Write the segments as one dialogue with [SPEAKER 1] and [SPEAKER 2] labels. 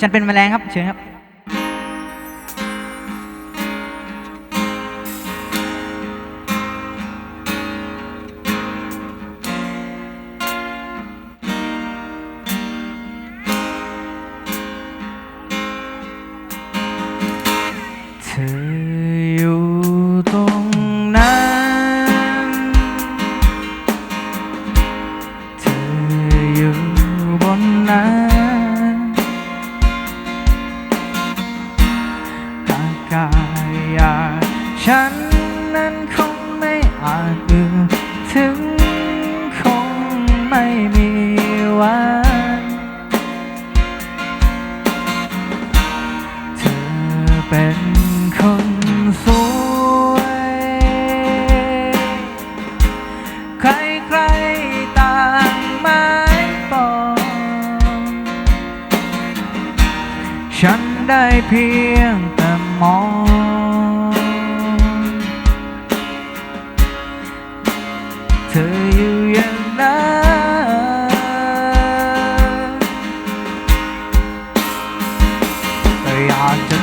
[SPEAKER 1] ฉันเป็นแมลงครับเชิญครับ เ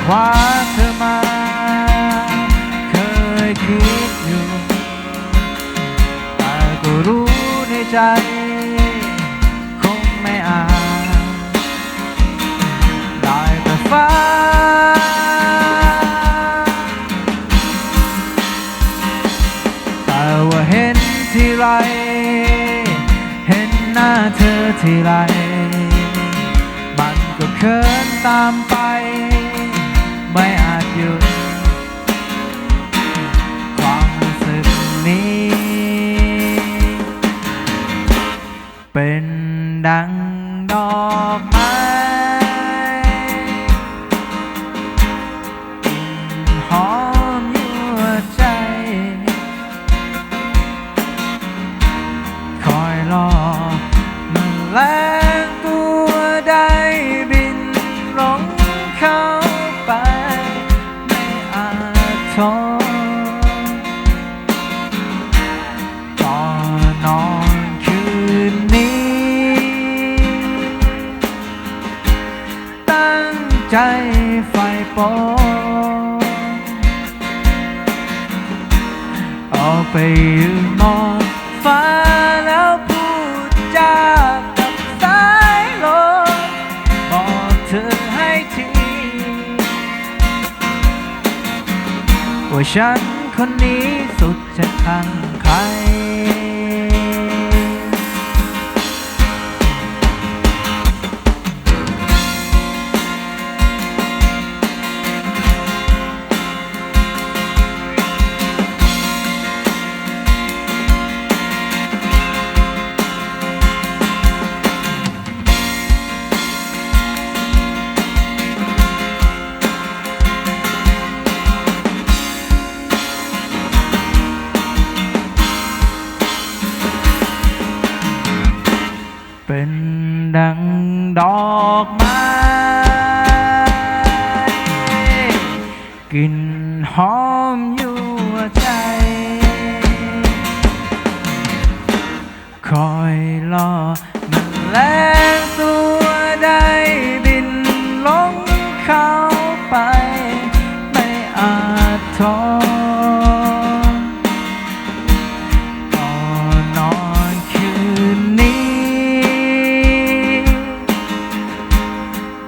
[SPEAKER 1] คว้าเธอมา เคยคิดอยู่แต่ก็รู้ในใจ คงไม่อาจได้แต่ฟ้าแต่ว่าเห็นทีไร เห็นหน้าเธอทีไร มันก็เคินตามไป ดั ใจไฟปอออกไปยืนมองฟ้าแล้วพูดจากับสายลมบอกเธอให้ที ว่าฉันคนนี้สุดจะทังใคร คอยรอมันแลงตัวได้บินลงเขาไป ไม่อาจทนก่อนนอนคืนนี้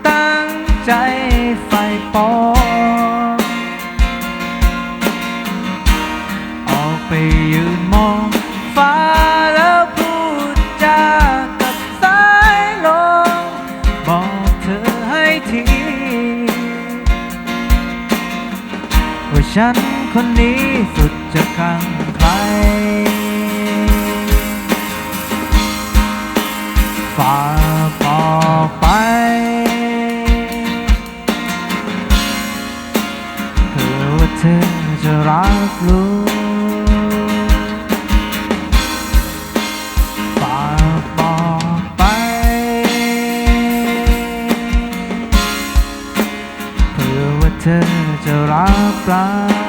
[SPEAKER 1] ตั้งใจไฟปอออกไปยืนมองฟ้า ฉันคนนี้สุดจะขังใครฝากบอกไปเพื่อว่าเธอจะรักรู้ฝากบอกไปเพื่อว่าเธอจะรัก ปลา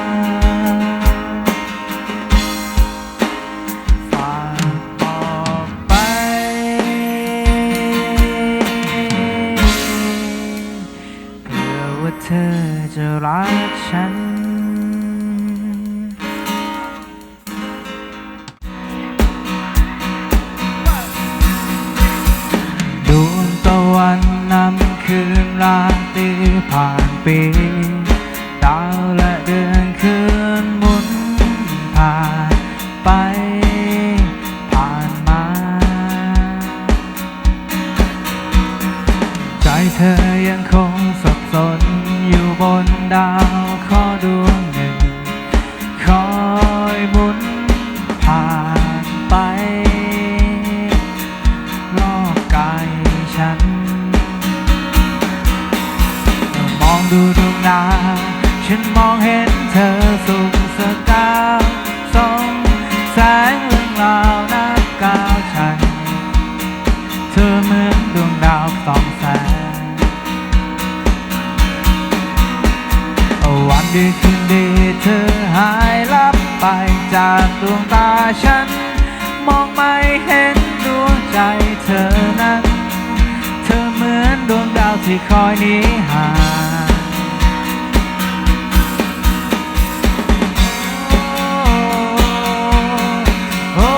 [SPEAKER 1] ฉัน มองไม่เห็นดวงใจเธอนั้น เธอเหมือนดวงดาวที่คอยหนีห่างโอ้โอ้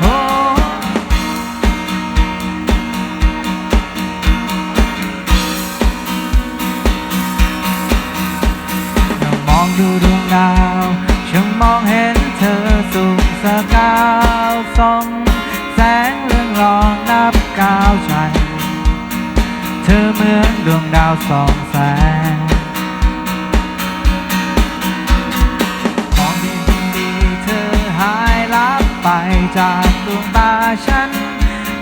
[SPEAKER 1] โอ้เรามองดู สุขสกาวส่องแสงเรืองรองนับก้าวใจเธอเหมือนดวงดาวสองแสงมองดีดีเธอหายลับไปจากดวงตาฉัน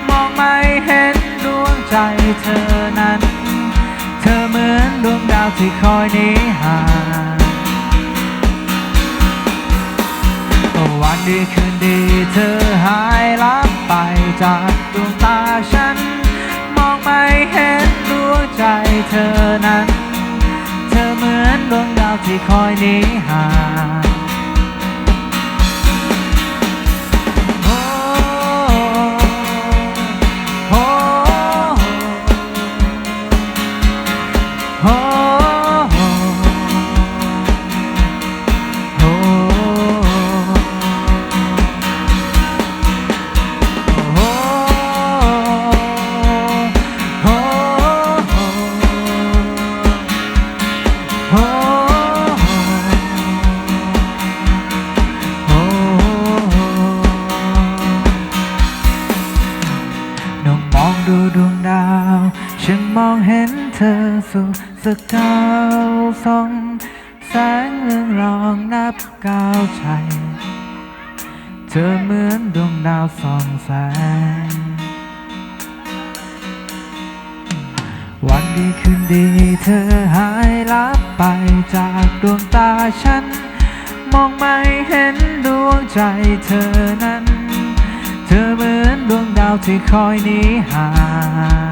[SPEAKER 1] มองไม่เห็นดวงใจเธอนั้น เธอเหมือนดวงดาวที่คอยนีห่าง วันดีคืนดีเธอหายลับไปจากดวงตาฉัน มองไม่เห็นดวงใจเธอนั้น เธอเหมือนดวงดาวที่คอยหนีห่าง เธอเหมือนดวงดาวส่องแสง วันดีคืนดีเธอหายลับไปจากดวงตาฉัน มองไม่เห็นดวงใจเธอนั้น เธอเหมือนดวงดาวที่คอยหนีห่าง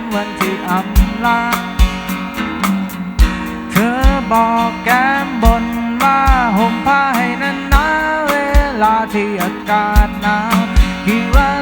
[SPEAKER 1] ำวันที่อำลา เธอบอกแก้มบนว่าห่มผ้าให้นานนาเวลาที่อากาศหนาวกี่วัน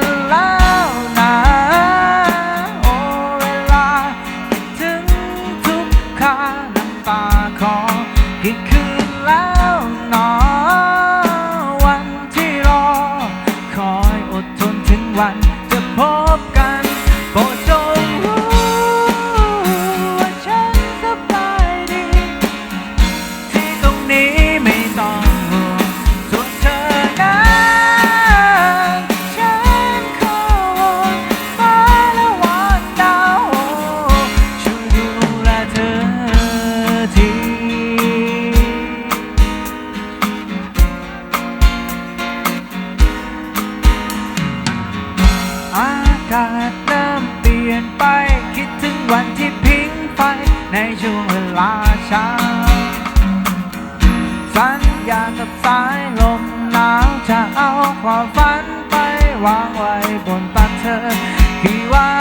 [SPEAKER 1] กาศเริ่เปลี่ยนไป คิดถึงวันที่พิงไฟ ในช่วงเวลาเช้า สัญญากับสายลมหนาวจะเอาความฝันไปวางไว้บนตักเธอที่ว่า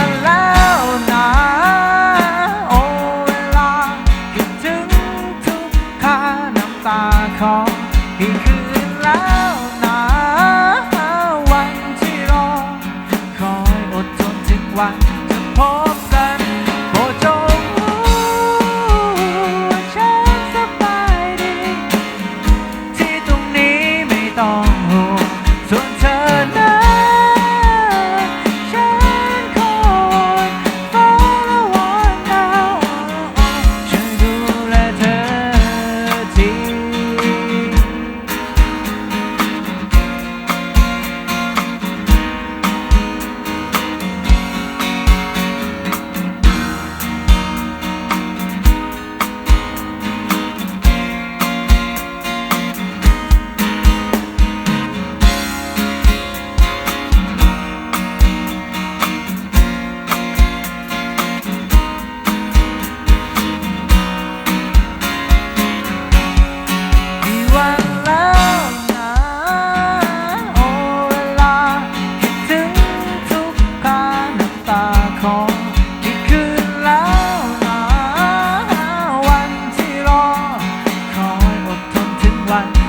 [SPEAKER 1] น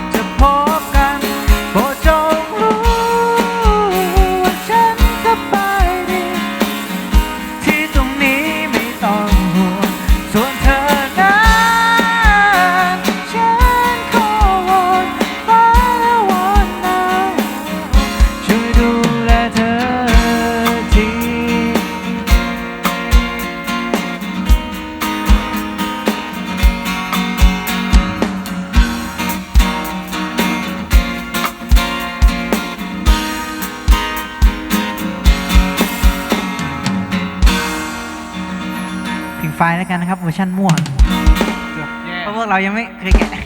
[SPEAKER 1] ไฟล์แล้วกันนะครับเวอร์ชันม่วง
[SPEAKER 2] เกือบแย่
[SPEAKER 1] เพราะพวกเรายังไม่เคยแกะ